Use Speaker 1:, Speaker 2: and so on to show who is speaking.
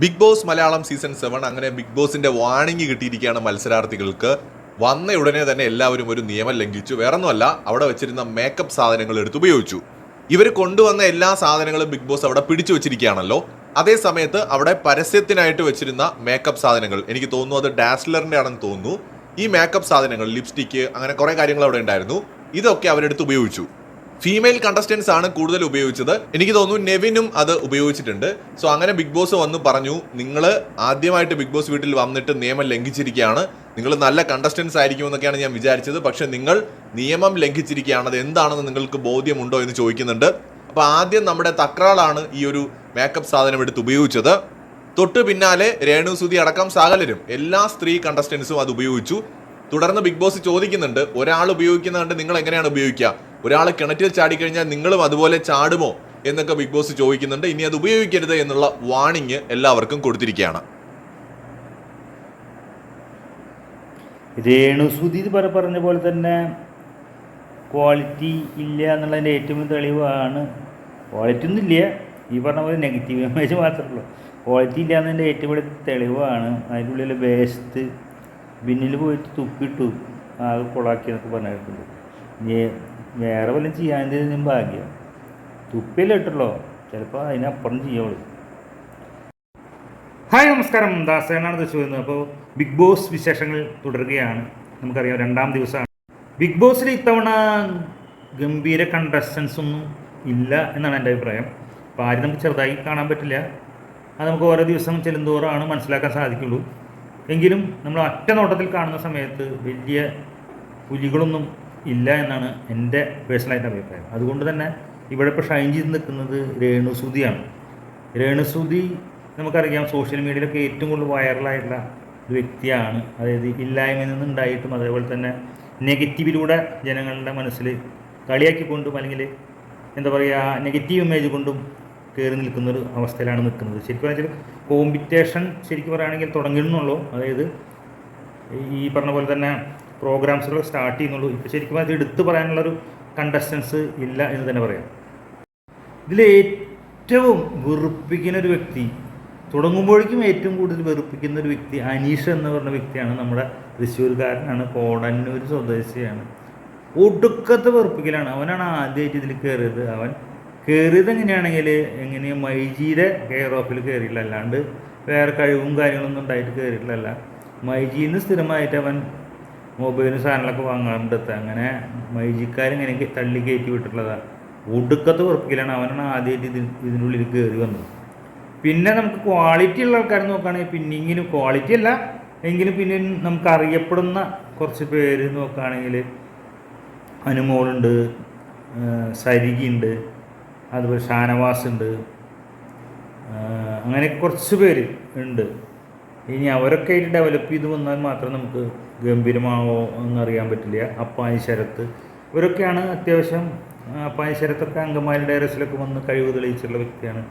Speaker 1: Big Boss Malayalam season seven അങ്ങനെ big ബോസിന്റെ warning കിട്ടിയിരിക്കുകയാണ് മത്സരാർത്ഥികൾക്ക്. വന്ന ഉടനെ തന്നെ എല്ലാവരും ഒരു നിയമം ലംഘിച്ചു. വേറൊന്നുമല്ല അവിടെ വെച്ചിരുന്ന മേക്കപ്പ് സാധനങ്ങൾ എടുത്ത് ഉപയോഗിച്ചു. ഇവർ കൊണ്ടുവന്ന എല്ലാ സാധനങ്ങളും ബിഗ് ബോസ് അവിടെ പിടിച്ചു വെച്ചിരിക്കുകയാണല്ലോ. അതേ സമയത്ത് അവിടെ പരസ്യത്തിനായിട്ട് വെച്ചിരുന്ന മേക്കപ്പ് സാധനങ്ങൾ. എനിക്ക് തോന്നുന്നു അത് ഡാസ്ലറിന്റെ ആണെന്ന് തോന്നുന്നു. ഈ മേക്കപ്പ് സാധനങ്ങൾ ലിപ്സ്റ്റിക്ക് അങ്ങനെ കുറേ കാര്യങ്ങൾ അവിടെ ഉണ്ടായിരുന്നു. ഇതൊക്കെ അവരെടുത്ത് ഉപയോഗിച്ചു. ഫീമെയിൽ കണ്ടസ്റ്റൻസ് ആണ് കൂടുതൽ ഉപയോഗിച്ചത്. എനിക്ക് തോന്നുന്നു നെവിനും അത് ഉപയോഗിച്ചിട്ടുണ്ട്. സോ അങ്ങനെ ബിഗ് ബോസ് വന്ന് പറഞ്ഞു നിങ്ങൾ ആദ്യമായിട്ട് ബിഗ് ബോസ് വീട്ടിൽ വന്നിട്ട് നിയമം ലംഘിച്ചിരിക്കുകയാണ്. നിങ്ങൾ നല്ല കണ്ടസ്റ്റൻസ് ആയിരിക്കും എന്നൊക്കെയാണ് ഞാൻ വിചാരിച്ചത്. പക്ഷേ നിങ്ങൾ നിയമം ലംഘിച്ചിരിക്കുകയാണ്. അത് എന്താണെന്ന് നിങ്ങൾക്ക് ബോധ്യമുണ്ടോ എന്ന് ചോദിക്കുന്നുണ്ട്. അപ്പോൾ ആദ്യം നമ്മുടെ തക്രാളാണ് ഈ ഒരു മേക്കപ്പ് സാധനം എടുത്ത് ഉപയോഗിച്ചത്. തൊട്ട് പിന്നാലെ രേണു സുതി അടക്കം സകലരും എല്ലാ സ്ത്രീ കണ്ടസ്റ്റൻസും അത് ഉപയോഗിച്ചു. തുടർന്ന് ബിഗ് ബോസ് ചോദിക്കുന്നുണ്ട് ഒരാൾ ഉപയോഗിക്കുന്ന കണ്ട് നിങ്ങൾ എങ്ങനെയാണ് ഉപയോഗിക്കുക? ഒരാൾ കിണറ്റിൽ ചാടിക്കഴിഞ്ഞാൽ നിങ്ങളും അതുപോലെ ചാടുമോ എന്നൊക്കെ ബിഗ് ബോസ് ചോദിക്കുന്നുണ്ട്. ഇനി അത് ഉപയോഗിക്കരുത് എന്നുള്ള വാണിങ് എല്ലാവർക്കും കൊടുത്തിരിക്കുകയാണ്.
Speaker 2: രേണുസുതി പറഞ്ഞ പോലെ തന്നെ ക്വാളിറ്റി ഇല്ല എന്നുള്ളതിന്റെ ഏറ്റവും തെളിവാണ്. ക്വാളിറ്റി ഒന്നും ഇല്ല. ഈ പറഞ്ഞ പോലെ നെഗറ്റീവ് ഇമേജ് മാത്രമേ ഉള്ളൂ. ക്വാളിറ്റി ഇല്ല എന്നതിന്റെ ഏറ്റവും വലിയ തെളിവാണ്. അതിന്റെ ഉള്ളിൽ വേസ്റ്റ് ബിന്നിൽ പോയിട്ട് തുപ്പിട്ടു. ആകെ കൊളാക്കി എന്നൊക്കെ പറഞ്ഞിട്ടുണ്ട്. ഇനി വേറെ വല്ലതും ചെയ്യാൻ ഭാഗ്യം. തുപ്പിയല്ലേ ഇട്ടുള്ളോ ചിലപ്പോൾ അതിനപ്പുറം ചെയ്യുള്ളൂ ഹായ് നമസ്കാരം. ദാസേനാണ് തൃശ്ശൂർ നിന്ന് അപ്പോൾ ബിഗ് ബോസ് വിശേഷങ്ങൾ തുടരുകയാണ്. നമുക്കറിയാം രണ്ടാം ദിവസമാണ്. ബിഗ് ബോസിൽ ഇത്തവണ ഗംഭീര കണ്ടസ്റ്റൻസ് ഒന്നും ഇല്ല എന്നാണ് എന്റെ അഭിപ്രായം. അപ്പോൾ ആരും നമുക്ക് ചെറുതായി കാണാൻ പറ്റില്ല. അത് നമുക്ക് ഓരോ ദിവസം ചെല്ലുന്തോറാണ് മനസ്സിലാക്കാൻ സാധിക്കുള്ളൂ. എങ്കിലും നമ്മൾ ഒറ്റ നോട്ടത്തിൽ കാണുന്ന സമയത്ത് വലിയ പുലികളൊന്നും ഇല്ല എന്നാണ് എന്റെ പേഴ്സണലായിട്ട് അഭിപ്രായം. അതുകൊണ്ട് തന്നെ ഇവിടെ ഇപ്പോൾ ഷൈൻ ചെയ്ത് നിൽക്കുന്നത് രേണുസുതിയാണ് രേണുസുതി നമുക്കറിയാം സോഷ്യൽ മീഡിയയിലൊക്കെ ഏറ്റവും കൂടുതൽ വൈറലായിട്ടുള്ള ഒരു വ്യക്തിയാണ്. അതായത് ഇല്ലായ്മയിൽ നിന്നുണ്ടായിട്ടും അതേപോലെ തന്നെ നെഗറ്റീവിലൂടെ ജനങ്ങളുടെ മനസ്സിൽ കളിയാക്കിക്കൊണ്ടും അല്ലെങ്കിൽ എന്താ പറയുക നെഗറ്റീവ് ഇമേജ് കൊണ്ടും കയറി നിൽക്കുന്നൊരു അവസ്ഥയിലാണ് നിൽക്കുന്നത്. ശരിക്കും പറഞ്ഞാൽ കോമ്പറ്റീഷൻ ശരിക്കും പറയുകയാണെങ്കിൽ തുടങ്ങിയിരുന്നുള്ളൂ അതായത് ഈ പറഞ്ഞ പോലെ തന്നെ പ്രോഗ്രാംസുകൾ സ്റ്റാർട്ട് ചെയ്യുന്നുള്ളൂ. ഇപ്പോൾ ശരിക്കും അത് എടുത്തു പറയാനുള്ളൊരു കണ്ടസ്റ്റൻസ് ഇല്ല എന്ന് തന്നെ പറയാം. ഇതിൽ ഏറ്റവും വെറുപ്പിക്കുന്ന ഒരു വ്യക്തി തുടങ്ങുമ്പോഴേക്കും ഏറ്റവും കൂടുതൽ വെറുപ്പിക്കുന്ന ഒരു വ്യക്തി അനീഷ് എന്ന് പറഞ്ഞ വ്യക്തിയാണ് നമ്മുടെ തൃശ്ശൂർക്കാരനാണ്. കോടന്നൂർ സ്വദേശിയാണ്. ഒടുക്കത്തെ വെറുപ്പിക്കലാണ്. അവനാണ് ആദ്യമായിട്ട് ഇതിൽ കയറിയത്. അവൻ കയറിയത് എങ്ങനെയാണെങ്കിൽ എങ്ങനെയാണ് മൈജിയുടെ കെയർ ഓഫിൽ കയറിയില്ല അല്ലാണ്ട് വേറെ കഴിവും കാര്യങ്ങളൊന്നും ഉണ്ടായിട്ട് കയറിയിട്ടില്ല. മൈജിയിൽ നിന്ന് സ്ഥിരമായിട്ട് അവൻ മൊബൈലും സാധനങ്ങളൊക്കെ വാങ്ങാണ്ടെത്ത അങ്ങനെ മൈജിക്കാരിങ്ങനെ തള്ളി കയറ്റി വിട്ടിട്ടുള്ളതാണ് ഒടുക്കത്ത് ഉറപ്പിക്കലാണ്. അവനാണ് ആദ്യമായിട്ട് ഇതിന് ഇതിനുള്ളിൽ കയറി വന്നത്. പിന്നെ നമുക്ക് ക്വാളിറ്റി ഉള്ള ആൾക്കാർ നോക്കുകയാണെങ്കിൽ പിന്നെങ്കിലും ക്വാളിറ്റി അല്ല. എങ്കിലും പിന്നെ നമുക്ക് അറിയപ്പെടുന്ന കുറച്ച് പേര് നോക്കുകയാണെങ്കിൽ അനുമോളുണ്ട് സരികിയുണ്ട് അതുപോലെ ഷാനവാസ് ഉണ്ട് അങ്ങനെ കുറച്ച് പേര് ഉണ്ട്. ഇനി അവരൊക്കെ ഇത് ഡെവലപ്പ് ചെയ്ത് വന്നാൽ മാത്രം നമുക്ക് ഗംഭീരമാവോ എന്നറിയാൻ പറ്റില്ല. അപ്പാനി ശരത്ത്. ഇവരൊക്കെയാണ് അത്യാവശ്യം അപ്പാനി ശരത്തൊക്കെ അങ്കമാലി ഡയറസിലൊക്കെ വന്ന് കഴിവ് തെളിയിച്ചിട്ടുള്ള വ്യക്തിയാണ്.